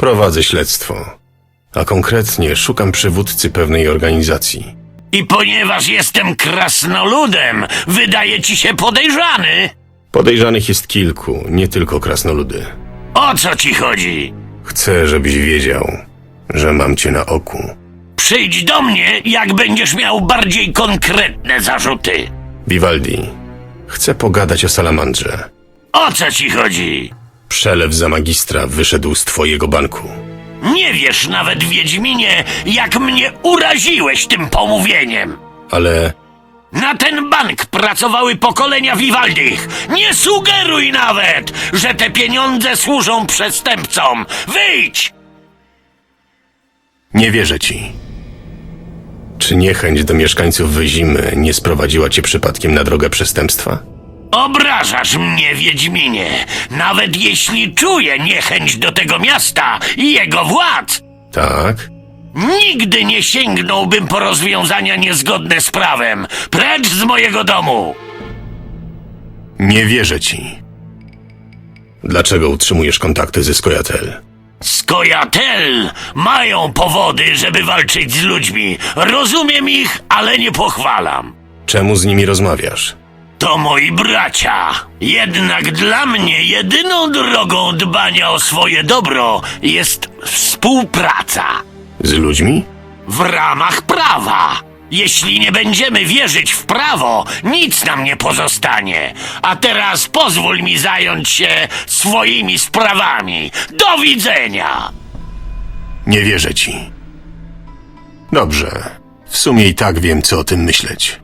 Prowadzę śledztwo. A konkretnie szukam przywódcy pewnej organizacji. I ponieważ jestem krasnoludem, wydaje ci się podejrzany. Podejrzanych jest kilku, nie tylko krasnoludy. O co ci chodzi? Chcę, żebyś wiedział, że mam cię na oku. Przyjdź do mnie, jak będziesz miał bardziej konkretne zarzuty. Vivaldi, chcę pogadać o salamandrze. O co ci chodzi? Przelew za magistra wyszedł z twojego banku. Nie wiesz nawet, Wiedźminie, jak mnie uraziłeś tym pomówieniem. Ale Na ten bank pracowały pokolenia Vivaldich. Nie sugeruj nawet, że te pieniądze służą przestępcom. Wyjdź! nie wierzę ci. Czy niechęć do mieszkańców Wyzimy nie sprowadziła cię przypadkiem na drogę przestępstwa? Obrażasz mnie, Wiedźminie, nawet jeśli czuję niechęć do tego miasta i jego władz. Tak? Nigdy nie sięgnąłbym po rozwiązania niezgodne z prawem. Precz z mojego domu! Nie wierzę ci. Dlaczego utrzymujesz kontakty ze Skojatel? Skojatel mają powody, żeby walczyć z ludźmi. Rozumiem ich, ale nie pochwalam. Czemu z nimi rozmawiasz? To moi bracia. Jednak dla mnie jedyną drogą dbania o swoje dobro jest współpraca. Z ludźmi? W ramach prawa. Jeśli nie będziemy wierzyć w prawo, nic nam nie pozostanie. A teraz pozwól mi zająć się swoimi sprawami. Do widzenia! Nie wierzę ci. Dobrze. W sumie i tak wiem, co o tym myśleć.